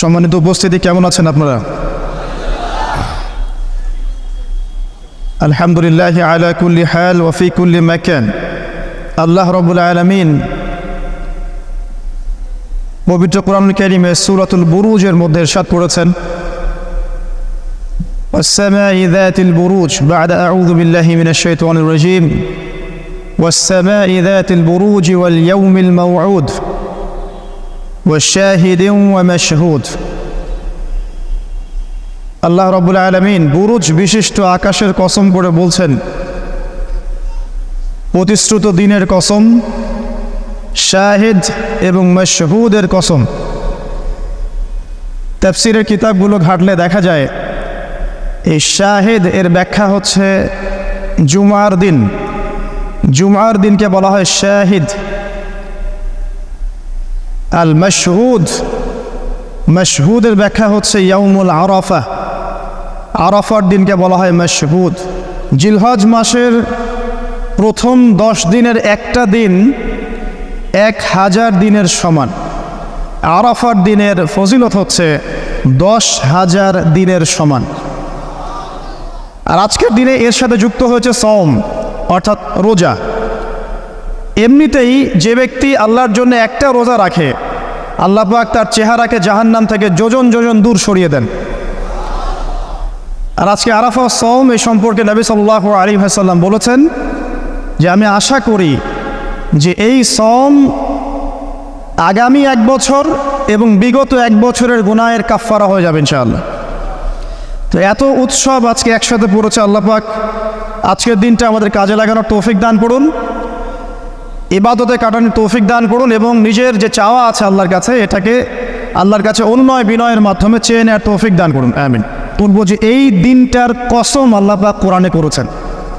সম্মানিত উপস্থিতি কেমন আছেন আপনারা আলহামদুলিল্লাহ আলা কুল্লি হাল ওফি কুল্লি মাকান আল্লাহ রবুল আলমিন পবিত্র কোরআন কারিমে সুরাতুল বুরুজের মধ্যে এরশাদ করেছেন والسماء ذات البروج بعد أعوذ بالله من الشيطان الرجيم والسماء ذات البروج واليوم الموعود والشاهد ومشهود আল্লাহ রবুল আলমিন বুরুজ বিশিষ্ট আকাশের কসম করে বলছেন প্রতিশ্রুত দিনের কসম শাহেদ এবং মশহুদের কসম তাফসিরের কিতাবগুলো ঘাটলে দেখা যায় এই শাহেদ এর ব্যাখ্যা হচ্ছে জুমার দিন জুমার দিনকে বলা হয় শাহিদ আল মশহুদ মশহুদের ব্যাখ্যা হচ্ছে ইয়ামুল আরফা। আরফার দিনকে বলা হয় মশহুদ। জিলহজ মাসের প্রথম দশ দিনের একটা দিন এক হাজার দিনের সমান। আরাফার দিনের ফজিলত হচ্ছে দশ হাজার দিনের সমান। আর আজকের দিনে এর সাথে যুক্ত হয়েছে সম অর্থাৎ রোজা। এমনিতেই যে ব্যক্তি আল্লাহর জন্য একটা রোজা রাখে আল্লাহ পাক তার চেহারাকে জাহান্নাম থেকে যোজন যোজন দূর সরিয়ে দেন। আর আজকে আরাফা সৌম এই সম্পর্কে নবী সাল্লাহ আলী হাসাল্লাম বলেছেন যে আমি আশা করি যে এই সম আগামী এক বছর এবং বিগত এক বছরের গুনায়ের কাফফারা হয়ে যাবে ইনশাআল্লাহ। তো এত উৎসব আজকে একসাথে পড়েছে আল্লাহ পাক। আজকের দিনটা আমাদের কাজে লাগানোর তৌফিক দান করুন। ইবাদতে কাটানোর তৌফিক দান করুন এবং নিজের যে চাওয়া আছে আল্লাহর কাছে, এটাকে আল্লাহর কাছে অনুনয় বিনয়ের মাধ্যমে চেয়ে নেওয়ার তৌফিক দান করুন। আমিন। বলব যে এই দিনটার কসম আল্লাহ পাক কোরআনে করেছেন।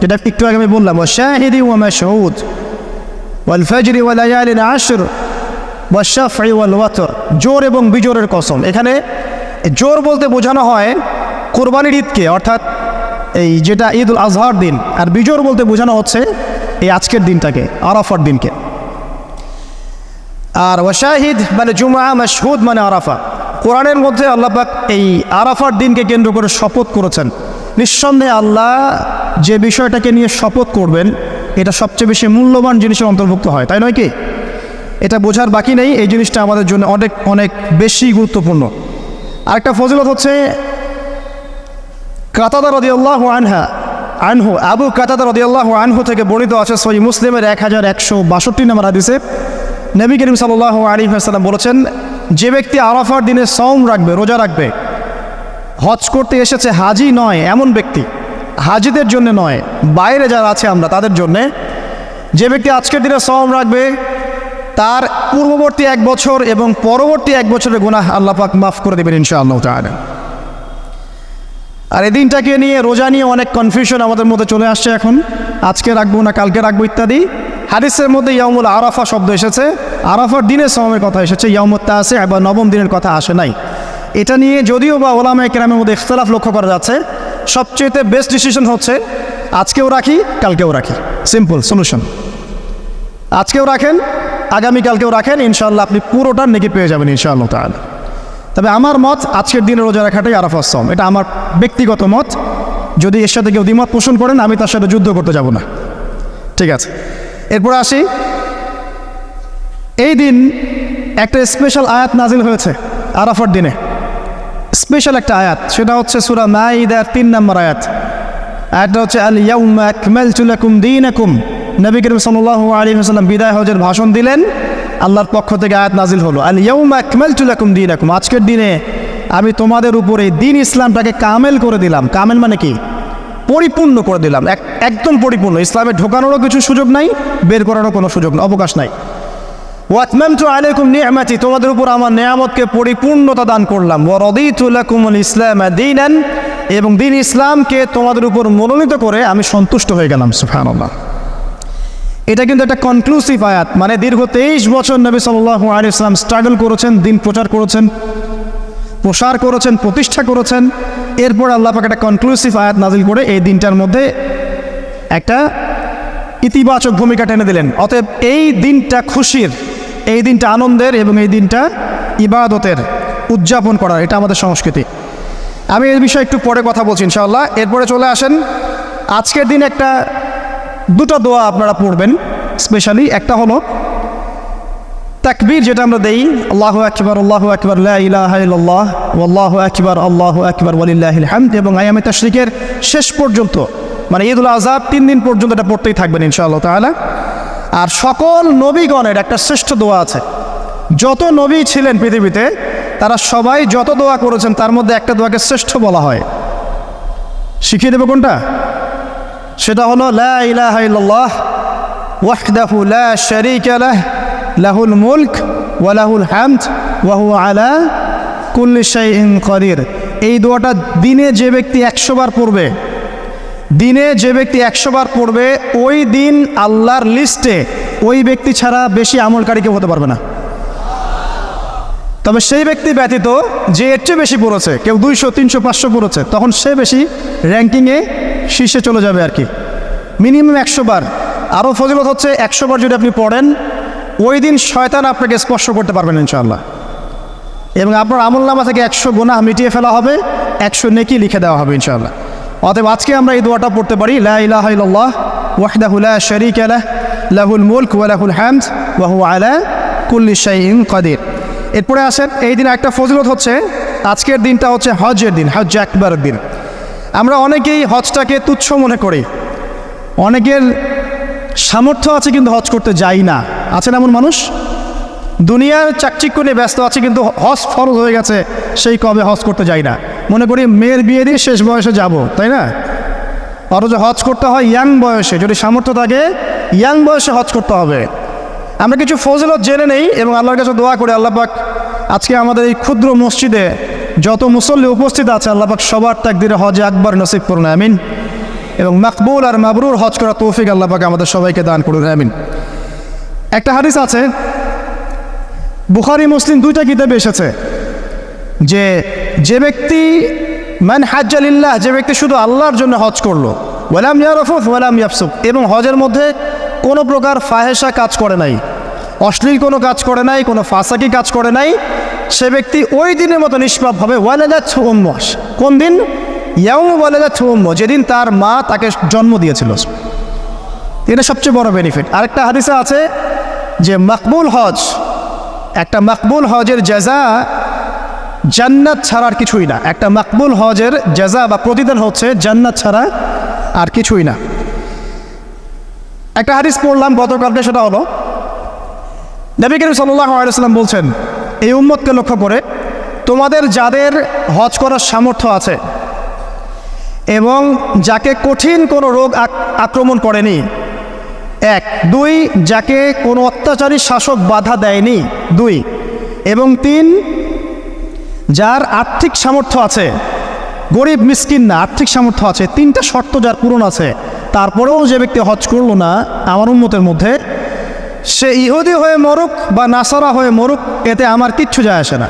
যেটা একটু আগে আমি বললাম শাহিদি ওয়ামা শহুদ ওয়াল ফজরি ওয়াল আয়ালিন আশর ওয়া ওয়াশাফি ওয়াল ওয়াতর জোর এবং বিজোরের কসম। এখানে জোর বলতে বোঝানো হয় কোরবানির ঈদকে, অর্থাৎ এই যেটা ঈদ উল আজহার দিন, আর বিজোর বলতে বোঝানো হচ্ছে এই আজকের দিনটাকে, আরাফার দিনকে। আর ওয়াশাহিদ মানে জুমা মাসহুদ মানে আরাফা। কোরআনের মধ্যে আল্লাহ পাক এই আরাফার দিনকে কেন্দ্র করে শপথ করেছেন। নিঃসন্দেহে আল্লাহ যে বিষয়টাকে নিয়ে শপথ করবেন, এটা সবচেয়ে বেশি মূল্যবান জিনিসের অন্তর্ভুক্ত হয়, তাই নয় কি? এটা বোঝার বাকি নেই, এই জিনিসটা আমাদের জন্য অনেক অনেক বেশি গুরুত্বপূর্ণ। আরেকটা ফজিলত হচ্ছে, কাতাদা রদিয়াল্লাহ আনহা আনহু, আবু কাতাদা রদিয়াল্লাহ আনহু থেকে বর্ণিত আছে সই মুসলিমের এক হাজার একশো বাষট্টি নম্বর হাদিসে। নবী করিম সাল্লাহ আলী হাসাল্লাম বলেছেন, যে ব্যক্তি আরাফার দিনে সম রাখবে, রোজা রাখবে, হজ করতে এসেছে হাজি নয় এমন ব্যক্তি, হাজিদের জন্য নয়, বাইরে যারা আছে আমরা তাদের জন্যে, যে ব্যক্তি আজকের দিনে সম রাখবে, তার পূর্ববর্তী এক বছর এবং পরবর্তী এক বছরের গুনাহ আল্লাহ পাক মাফ করে দেবেন ইনশাআল্লাহ তাআলা। আর এই দিনটাকে নিয়ে রোজা নিয়ে অনেক কনফিউশন আমাদের মধ্যে চলে আসছে এখন। আজকে রাখব না, কালকে রাখব ইত্যাদি। হাদিসের মধ্যে ইয়ামুল আরাফা শব্দ এসেছে। আরাফার দিনের সময়ের কথা এসেছে ইয়ামুত্তা আছে বা নবম দিনের কথা আসে নাই। এটা নিয়ে যদিও বা ওলামা কেরামের মধ্যে ইখতলাফ লক্ষ্য করা যাচ্ছে, সবচেয়েতে বেস্ট ডিসিশন হচ্ছে, আজকেও রাখি, কালকেও রাখি। সিম্পল সলিউশন আজকেও রাখেন, আগামীকালকেও রাখেন ইনশাল্লাহ আপনি পুরোটার নেকি পেয়ে যাবেন, ইনশাআল্লাহ তাহলে তবে আমার মত আজকের দিনে রোজা রাখাটাই আরাফার সম এটা আমার ব্যক্তিগত মত। যদি এর সাথে কেউ দ্বিমত পোষণ করেন, আমি তার সাথে যুদ্ধ করতে যাব না। ঠিক আছে? এরপর আসি। এই দিন একটা স্পেশাল আয়াত নাজিল হয়েছে আরাফার দিনে। স্পেশাল একটা আয়াত। সেটা হচ্ছে সুরা মাইদার তিন নম্বর আয়াত। আয়াতটা হচ্ছে আল ইয়াউমা আকমালতু লাকুম দীনাকুম। নবী করিম সাল্লাল্লাহু আলাইহি ওয়াসাল্লাম বিদায় হজের ভাষণ দিলেন। আল্লাহর পক্ষ থেকে আয়াত নাজিল হলো। আল ইয়াউমা আকমালতু লাকুম দীনাকুম। আজকের দিনে আমি তোমাদের উপরে দিন ইসলামটাকে কামেল করে দিলাম। কামেল মানে কি? পরিপূর্ণ করে দিলাম। এক একদম পরিপূর্ণ। ইসলামে ঢোকানোরও কিছু সুযোগ নাই, বের করারও কোনো সুযোগ নাই, অবকাশ নাই। ওয়াতমামতু আলাইকুম নিয়ামাতি তোমাদের উপর আমার নিয়ামতকে পরিপূর্ণতা দান করলাম। ওয়া রাদিতু লাকুমুল ইসলাম দীনান। এবং দিন ইসলামকে তোমাদের উপর মনোনীত করে আমি সন্তুষ্ট হয়ে গেলাম। সুবহানাল্লাহ। এটা কিন্তু একটা কনক্লুসিভ আয়াত মানে দীর্ঘ তেইশ বছর নবী আলাইহি ইসলাম স্ট্রাগল করেছেন, দিন প্রচার করেছেন, প্রসার করেছেন, প্রতিষ্ঠা করেছেন। এরপর আল্লাহ পাক একটা কনক্লুসিভ আয়াত নাজিল করে এই দিনটার মধ্যে একটা ইতিবাচক ভূমিকা টেনে দিলেন। অতএব এই দিনটা খুশির, এই দিনটা আনন্দের এবং এই দিনটা ইবাদতের উদযাপন করার, এটা আমাদের সংস্কৃতি। আমি এই বিষয়ে একটু পরে কথা বলছি ইনশাআল্লাহ। এরপরে চলে আসেন, আজকের দিন একটা দুটো দোয়া আপনারা পড়বেন স্পেশালি একটা হলো তাকবীর যেটা আমরা দেই, আল্লাহু আকবার আল্লাহু আকবার ইল্লাল্লাহ, ওয়াল্লাহু আকবার, আল্লাহু আকবার, ওয়ালিল্লাহিল হামদ এবং আয়ামে তাশরিকের শেষ পর্যন্ত মানে ঈদুল আজহা তিন দিন পর্যন্ত এটা পড়তেই থাকবেন ইনশাআল্লাহ তাআলা। আর সকল নবীগণের একটা শ্রেষ্ঠ দোয়া আছে। যত নবী ছিলেন পৃথিবীতে, তারা সবাই যত দোয়া করেছেন, তার মধ্যে একটা দোয়াকে শ্রেষ্ঠ বলা হয়। শিখিয়ে দেবো কোনটা? সেটা হলো, লা লাহুল মুলক ওয়া লাহুল হামদ ওয়া হুয়া আলা কুল্লি শাইইন কদির। এই দোয়াটা দিনে যে ব্যক্তি একশো বার পড়বে, দিনে যে ব্যক্তি একশো বার পড়বে, ওই দিন আল্লাহর লিস্টে ওই ব্যক্তি ছাড়া বেশি আমলকারী কেউ হতে পারবে না। তবে সেই ব্যক্তি ব্যতীত যে এর চেয়ে বেশি পড়েছে, কেউ দুইশো, তিনশো, পাঁচশো পড়েছে, তখন সে বেশি র্যাঙ্কিংয়ে শীর্ষে চলে যাবে আর কি। মিনিমাম একশো বার। আরও ফজিলত হচ্ছে একশো বার যদি আপনি পড়েন, ওই দিন শয়তান আপনাকে স্পর্শ করতে পারবেন ইনশাআল্লাহ। এবং আপনার আমল নামা থেকে একশো গোনা মিটিয়ে ফেলা হবে, একশো নেকি লিখে দেওয়া হবে ইনশাআল্লাহ। অতএব আজকে আমরা এই দোয়াটা পড়তে পারি, লা ইলাহা ইল্লাল্লাহ, ওয়াহদাহু লা শারীকা লাহ, লাহুল মুলক ওয়া লাহুল হামদ, ওয়া হুয়া আলা কুল্লি শাইইন কাদির। এরপরে আসেন, এই দিন একটা ফজিলত হচ্ছে, আজকের দিনটা হচ্ছে হজের দিন হজ একবারের দিন। আমরা অনেকেই হজটাকে তুচ্ছ মনে করি। অনেকের সামর্থ্য আছে কিন্তু হজ করতে যাই না। আছেন এমন মানুষ? দুনিয়ার চাকচিক্য নিয়ে ব্যস্ত আছে কিন্তু হজ ফরজ হয়ে গেছে, সেই কবে হজ করতে যাই না। মনে করি মেয়ের বিয়ে দিয়ে শেষ বয়সে যাব, তাই না? অথচ হজ করতে হয় ইয়াং বয়সে, যদি সামর্থ্য থাকে ইয়াং বয়সে হজ করতে হবে। আমরা কিছু ফজলত জেনে নেই এবং আল্লাহর কাছে দোয়া করি, আল্লাহ পাক আজকে আমাদের এই ক্ষুদ্র মসজিদে যত মুসল্লি উপস্থিত আছে, আল্লাহ পাক সবার তাকদিরে হজে আকবর নসিব করুন, আমিন। এবং মাকবুল আর মাবরুর হজ করা তৌফিক আল্লাহ আমাদের সবাইকে দান করুন, আমিন। একটা হাদিস আছে, বুখারি, মুসলিম দুইটা কিতাবে এসেছে যে যে ব্যক্তি, মান হাজ্জালিল্লাহ যে ব্যক্তি শুধু আল্লাহর জন্য হজ করল, ওয়ালাম ইয়ারফুফ ওয়ালাম ইয়াফসুফ এবং হজের মধ্যে কোনো প্রকার ফাহেসা কাজ করে নাই, অশ্লীল কোনো কাজ করে নাই, কোনো ফাঁসাকি কাজ করে নাই সে ব্যক্তি ওই দিনের মতো নিষ্পাপ হবে। ওয়ালেদা ছুম্মস কোন দিন? ইয়াউম ওয়ালেদা ছুম্ম যেদিন তার মা তাকে জন্ম দিয়েছিল। এটা সবচেয়ে বড় বেনিফিট আরেকটা হাদিসে আছে যে মাকবুল হজ, একটা মাকবুল হজের জাজা জান্নাত ছাড়া আর কিছুই না। একটা মাকবুল হজের জাজা বা প্রতিদান হচ্ছে জান্নাত ছাড়া আর কিছুই না। একটা হাদিস পড়লাম গতকালকে, সেটা হলো, নবী করিম সাল্লাম বলছেন এই উম্মতকে লক্ষ্য করে তোমাদের যাদের হজ করার সামর্থ্য আছে এবং যাকে কঠিন কোনো রোগ আক- আক্রমণ করেনি। এক, দুই, যাকে কোনো অত্যাচারী শাসক বাধা দেয়নি। দুই, এবং তিন, যার আর্থিক সামর্থ্য আছে, গরিব, মিসকিন না, আর্থিক সামর্থ্য আছে, তিনটা শর্ত যার পূরণ আছে, তারপরেও যে ব্যক্তি হজ করল না, আমার উন্মতের মধ্যে সে ইহুদি হয়ে মরুক বা নাসারা হয়ে মরুক, এতে আমার কিচ্ছু যায় আসে না।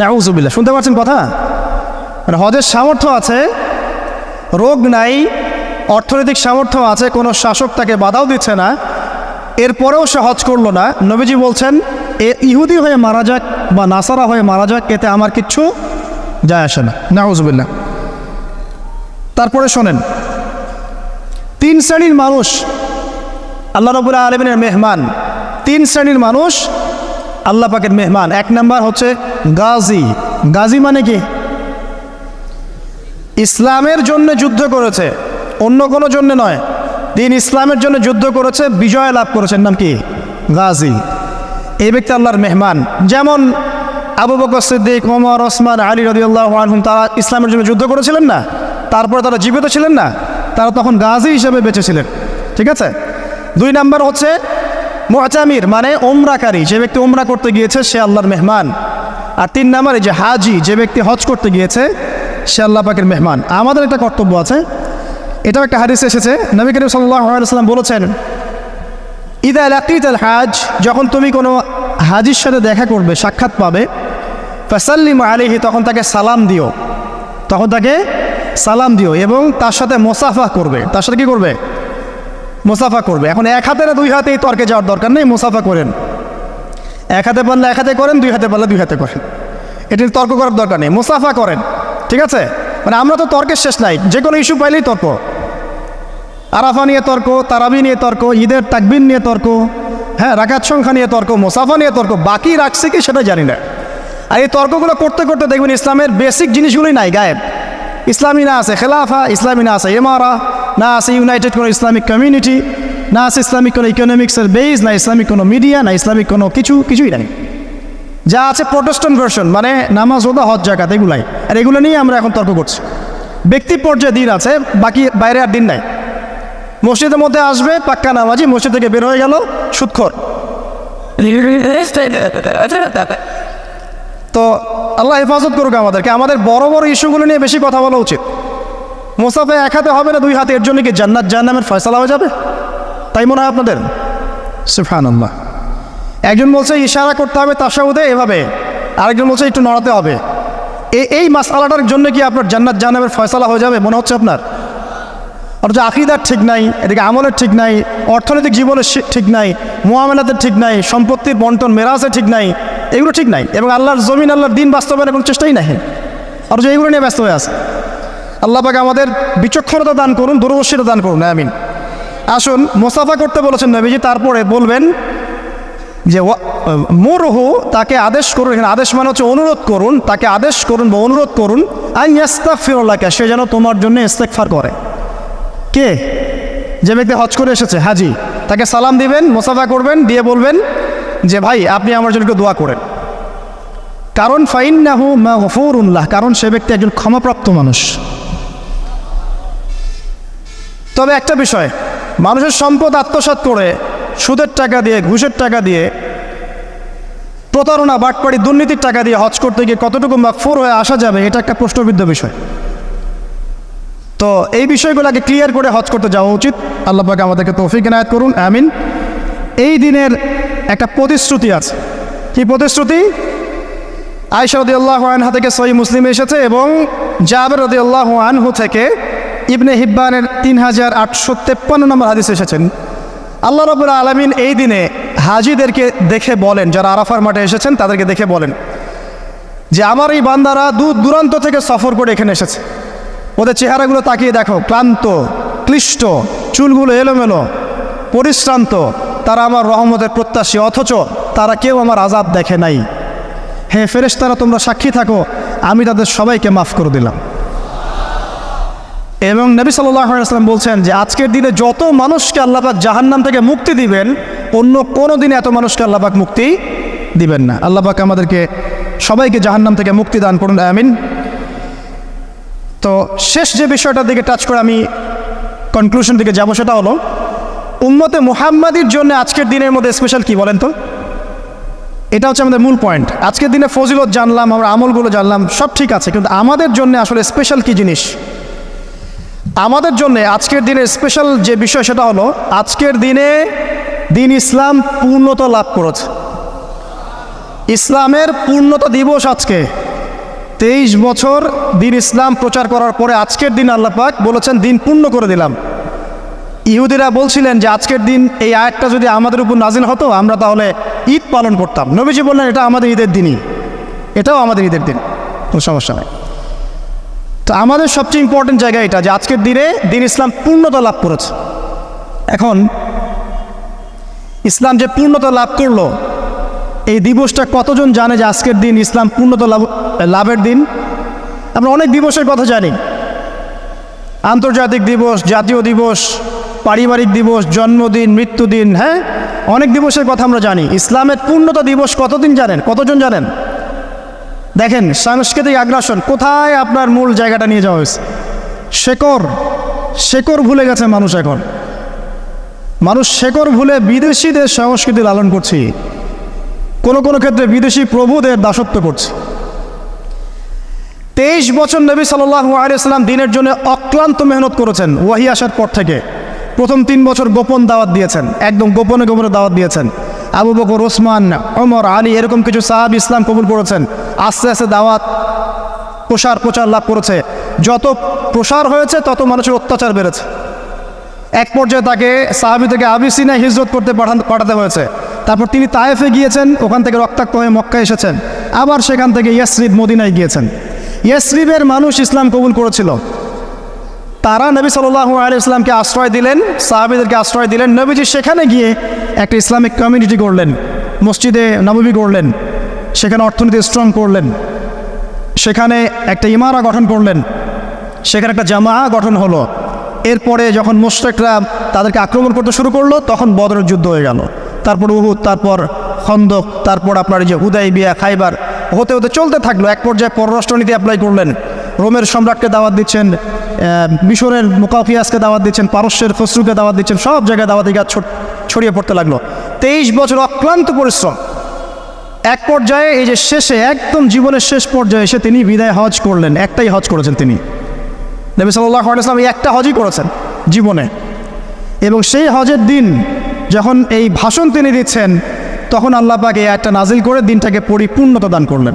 নাউজুবিল্লা শুনতে পাচ্ছেন কথা? মানে হজের সামর্থ্য আছে, রোগ নাই, অর্থনৈতিক সামর্থ্য আছে, কোনো শাসক তাকে বাধাও দিচ্ছে না, এরপরেও সে হজ করল না। নবীজি বলছেন, এ ইহুদি হয়ে মারা যাক বা নাসারা হয়ে মারা যাক, এতে আমার কিচ্ছু যায় আসে না। নাউজুবিল্লা তারপরে শোনেন, তিন শ্রেণির মানুষ আল্লাহ রবুল্লা আলমিনের মেহমান। তিন শ্রেণির মানুষ, আল্লাহ পাকের মেহমান। এক নাম্বার হচ্ছে গাজী। গাজী মানে কি? ইসলামের জন্য যুদ্ধ করেছে। অন্য কোনো জন্য নয়। দিন ইসলামের জন্য যুদ্ধ করেছে, বিজয় লাভ করেছেন নাম কি? গাজী। এই ব্যক্তি আল্লাহর মেহমান। যেমন আবু বকর সিদ্দিক, ওমর, ওসমান, আলী রদিউল্লাহ আনহুম, তারা ইসলামের জন্য যুদ্ধ করেছিলেন না? তারপরে তারা জীবিত ছিলেন না? তারা তখন গাজী হিসেবে বেঁচেছিলেন ঠিক আছে? দুই নাম্বার হচ্ছে মোচামির মানে ওমরাকারী যে ব্যক্তি ওমরা করতে গিয়েছে, সে আল্লাহর মেহমান। আর তিন নাম্বারে যে হাজি, যে ব্যক্তি হজ করতে গিয়েছে, সে আল্লাহ পাকের মেহমান। আমাদের একটা কর্তব্য আছে। এটাও একটা হাদিস এসেছে। নবী করিম সাল্লাম বলেছেন ঈদ ইদা লাকিত আল হাজ যখন তুমি কোনো হাজির সাথে দেখা করবে, সাক্ষাৎ পাবে, ফাসাল্লিম আলিহি তখন তাকে সালাম দিও। তখন তাকে সালাম দিও এবং তার সাথে মোসাফা করবে। তার সাথে কি করবে? মোসাফা করবে। এখন এক হাতে না দুই হাতেই তর্কে যাওয়ার দরকার নেই, মুসাফা করেন। এক হাতে পারলে এক হাতে করেন, দুই হাতে পারলে দুই হাতে করেন। এটা নিয়ে তর্ক করার দরকার নেই, মুসাফা করেন, ঠিক আছে? মানে আমরা তো তর্কের শেষ নাই, যে কোনো ইস্যু পাইলেই তর্ক। আরাফা নিয়ে তর্ক, তারাবি নিয়ে তর্ক, ঈদের তাকবিন নিয়ে তর্ক হ্যাঁ রাকাত সংখ্যা নিয়ে তর্ক, মোসাফা নিয়ে তর্ক, বাকি রাখছে কি সেটা জানি না। আর এই তর্কগুলো করতে করতে দেখবেন ইসলামের বেসিক জিনিসগুলোই নাই, গায়েব। ইসলামী না আছে, খেলাফা, ইসলামী না আছে এমারা না আছে ইউনাইটেড কোনো ইসলামিক কমিউনিটি না আছে ইসলামিক কোনো ইকোনমিক্সের বেস না ইসলামিক কোনো মিডিয়া না ইসলামিক কোনো কিছু, কিছুই নাই। যা আছে প্রোটেস্টন ভার্সন মানে নামাজ ওদা হজ জাকাত এগুলাই। আর এগুলো নিয়ে আমরা এখন তর্ক করছি। ব্যক্তি পর্যায়ে দিন আছে, বাকি বাইরে আর দিন নাই। মসজিদের মধ্যে আসবে, পাক্কা নামাজি, মসজিদ থেকে বের হয়ে গেল, সুৎখর। তো আল্লাহ হেফাজত করুক আমাদেরকে। আমাদের বড় বড় ইস্যুগুলো নিয়ে বেশি কথা বলা উচিত। মোসাফে এক হাতে হবে না, দুই হাতে, এর জন্য কি জান্নাত জাহান্নামের ফয়সালা হয়ে যাবে? তাই মনে হয় আপনাদের? সুফান একজন বলছে, ইশারা করতে হবে তাসাউদে এভাবে। আরেকজন বলছে, একটু নড়াতে হবে। এই মাসালাটার জন্য কি আপনার জান্নাত জাহান্নামের ফয়সালা হয়ে যাবে, মনে হচ্ছে আপনার? অথচ আকিদার ঠিক নাই, এদিকে আমলের ঠিক নাই, অর্থনৈতিক জীবনের ঠিক নাই মোয়ামেলাতের ঠিক নাই, সম্পত্তির বন্টন, মেরাজের ঠিক নাই, এগুলো ঠিক নাই। এবং আল্লাহর জমিন, আল্লাহর দিন বাস্তবায়নের কোনো চেষ্টাই নাই। অথচ এইগুলো নিয়ে ব্যস্ত হয়ে আছে। আল্লাহ পাকে আমাদের বিচক্ষণতা দান করুন, দূরদর্শিতা দান করুন, আমিন। আসুন মোসাফা করতে বলেছেন নবীজি, তারপরে বলবেন যে মোরহু, তাকে আদেশ করুন, এখানে আদেশ মানে হচ্ছে অনুরোধ করুন, তাকে আদেশ করুন বা অনুরোধ করুন আই ইস্তাক ফিরুল্লাহকে সে যেন তোমার জন্য ইস্তেকফার করে। কে? যে ব্যক্তি হজ করে এসেছে, হাজি, তাকে সালাম দিবেন মোসাফা করবেন, দিয়ে বলবেন যে, ভাই, আপনি আমার জন্য একটু দোয়া করেন। কারণ ফাইন নাহু মা গফুরুল্লাহ কারণ সে ব্যক্তি একজন ক্ষমাপ্রাপ্ত মানুষ। তবে একটা বিষয়, মানুষের সম্পদ আত্মসাৎ করে সুদের টাকা দিয়ে, ঘুষের টাকা দিয়ে, প্রতারণা, বাটপাড়ি, দুর্নীতির টাকা দিয়ে হজ করতে গিয়ে কতটুকু মাকফুর হয়ে আসা যাবে, এটা একটা প্রশ্নবিদ্ধ বিষয়। তো এই বিষয়গুলোকে ক্লিয়ার করে হজ করতে যাওয়া উচিত। আল্লাহ পাকে আমাদেরকে তৌফিক এনায়ত করুন, আমিন। এই দিনের একটা প্রতিশ্রুতি আছে। কি প্রতিশ্রুতি? আয়সা রদি আল্লাহ আনহা থেকে সহি মুসলিম এসেছে এবং জাবের রদি আল্লাহ আনহু থেকে ইবনে হিব্বানের তিন হাজার আটশো তেপ্পান্ন নম্বর হাদিস এসেছেন। আল্লাহ রবুল আলমিন এই দিনে হাজিদেরকে দেখে বলেন, যারা আরাফার মাঠে এসেছেন তাদেরকে দেখে বলেন যে, আমার এই বান্দারা দূর দূরান্ত থেকে সফর করে এখানে এসেছে। ওদের চেহারাগুলো তাকিয়ে দেখো, ক্লান্ত, ক্লিষ্ট, চুলগুলো এলোমেলো, পরিশ্রান্ত। তারা আমার রহমতের প্রত্যাশী, অথচ তারা কেউ আমার আজাব দেখে নাই। হে ফেরেশতারা, তোমরা সাক্ষী থাকো, আমি তাদের সবাইকে মাফ করে দিলাম। এবং নবী সাল্লাম বলছেন যে আজকের দিনে যত মানুষকে আল্লাপাক জাহান্নাম থেকে মুক্তি দিবেন, অন্য কোনো দিনে এত মানুষকে আল্লাপাক মুক্তি দিবেন না। আল্লাপাক আমাদেরকে সবাইকে জাহান্নাম থেকে মুক্তি দান করুন, আমিন। তো শেষ যে বিষয়টার দিকে টাচ করে আমি কনক্লুশন দিকে যাব সেটা হলো, উম্মতে মুহাম্মাদির জন্য আজকের দিনের মধ্যে স্পেশাল কি বলেন তো? এটা হচ্ছে আমাদের মূল পয়েন্ট আজকের দিনে ফজিলত জানলাম, আমরা আমলগুলো জানলাম, সব ঠিক আছে, কিন্তু আমাদের জন্য আসলে স্পেশাল কি জিনিস? আমাদের জন্য আজকের দিনে স্পেশাল যে বিষয় সেটা হলো, আজকের দিনে দিন ইসলাম পূর্ণতা লাভ করেছে। ইসলামের পূর্ণতা দিবস আজকে। তেইশ বছর দিন ইসলাম প্রচার করার পরে আজকের দিন আল্লাহ পাক বলেছেন, দিন পূর্ণ করে দিলাম। ইহুদিরা বলছিলেন যে, আজকের দিন এই আয়াতটা যদি আমাদের উপর নাজিল হতো, আমরা তাহলে ঈদ পালন করতাম। নবীজি বললেন, এটা আমাদের ঈদের দিনই। এটাও আমাদের ঈদের দিন। কোনো সমস্যা নেই। তো আমাদের সবচেয়ে ইম্পর্টেন্ট জায়গা এটা যে আজকের দিনে দিন ইসলাম পূর্ণতা লাভ করেছে। এখন ইসলাম যে পূর্ণতা লাভ করল, এই দিবসটা কতজন জানে যে আজকের দিন ইসলাম পূর্ণতা লাভ লাভের দিন? আমরা অনেক দিবসের কথা জানি। আন্তর্জাতিক দিবস, জাতীয় দিবস, পারিবারিক দিবস, জন্মদিন, মৃত্যুদিন হ্যাঁ? অনেক দিবসের কথা আমরা জানি। ইসলামের পূর্ণতা দিবস কতদিন জানেন? কতজন জানেন? দেখেন, সাংস্কৃতিক আগ্রাসন, কোথায় আপনার মূল জায়গাটা নিয়ে যাওয়া হয়েছে? শেকর শেকর ভুলে গেছে মানুষ এখন। মানুষ শেকর ভুলে বিদেশিদের সংস্কৃতি লালন করছে। কোনো কোনো ক্ষেত্রে বিদেশি প্রভুদের দাসত্ব করছে। তেইশ বছর নবী সাল্লাহ আলিয়াল্লাম দিনের জন্য অক্লান্ত মেহনত করেছেন, ওয়াহি আসার পর থেকে। প্রথম তিন বছর গোপন দাওয়াত দিয়েছেন, একদম গোপনে গোপনে দাওয়াত দিয়েছেন। আবু বকর, ওসমান, ওমর, আলী এরকম কিছু সাহাব ইসলাম কবুল করেছেন। আস্তে আস্তে দাওয়াত, প্রসার, প্রচার লাভ করেছে। যত প্রসার হয়েছে, তত মানুষের অত্যাচার বেড়েছে। এক পর্যায়ে তাকে সাহাবি থেকে আবিসিনায় হিজরত করতে পাঠাতে হয়েছে। তারপর তিনি তায়েফে গিয়েছেন, ওখান থেকে রক্তাক্ত হয়ে মক্কা এসেছেন। আবার সেখান থেকে ইয়াসরিব মদিনায় গিয়েছেন। ইয়াসরিবের মানুষ ইসলাম কবুল করেছিল। তারা নবী সাল্লাহ আলিয়াল্লামকে আশ্রয় দিলেন, সাহাবিদেরকে আশ্রয় দিলেন, নবীজি সেখানে গিয়ে একটা ইসলামিক কমিউনিটি গড়লেন, মসজিদে নববী গড়লেন, সেখানে অর্থনীতি স্ট্রং করলেন, সেখানে একটা ইমারা গঠন করলেন, সেখানে একটা জামা গঠন হলো। এরপরে যখন মোশরেকরা তাদেরকে আক্রমণ করতে শুরু করল, তখন বদরের যুদ্ধ হয়ে গেল। তারপর উহুদ, তারপর খন্দক, তারপর আপনার যে হুদাই বিয়া খাইবার, হতে হতে চলতে থাকল। এক পর্যায়ে পররাষ্ট্রনীতি অ্যাপ্লাই করলেন। রোমের সম্রাটকে দাওয়াত দিচ্ছেন মিশরের মুকাফিয়াসকে দাওয়াত দিচ্ছেন, পারস্যের খসরুকে দাওয়াত দিচ্ছেন, সব জায়গায় দাওয়াতি গাছ ছড়িয়ে পড়তে লাগল। তেইশ বছর অক্লান্ত পরিশ্রম। এক পর্যায়ে এই যে শেষে, একদম জীবনের শেষ পর্যায়ে এসে তিনি বিদায় হজ করলেন, একটাই হজ করেছেন তিনি। নবী সাল্লাহ ইসলাম এই একটা হজই করেছেন জীবনে। এবং সেই হজের দিন যখন এই ভাষণ তিনি দিচ্ছেন, তখন আল্লাহ পাক একটা নাজিল করে দিনটাকে পরিপূর্ণতা দান করলেন।